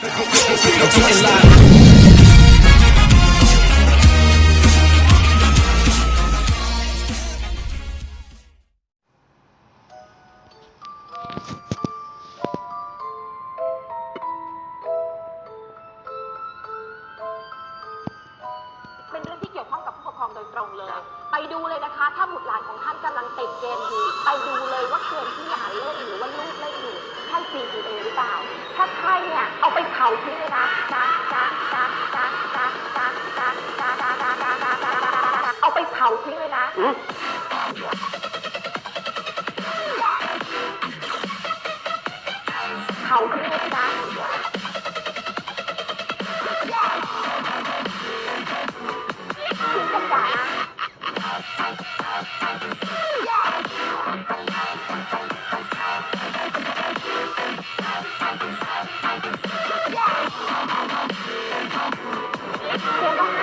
เป็นเรื่องที่เกี่ยวข้องกับผู้ปกครองโดยตรงเลย ไปดูเลยนะคะ ถ้าบุตรหลานของท่านกำลังติดเกมอยู่ ไปดูเลยว่าเกมที่หลานเล่นหรือว่าลูกเล่นอยู่ใช่ GTA หรือเปล่า ถ้าใช่เนี่ยเอา เขาพี่นะเอาไปเผาทิ้งเลยนะเผาทิ้งเลยนะ you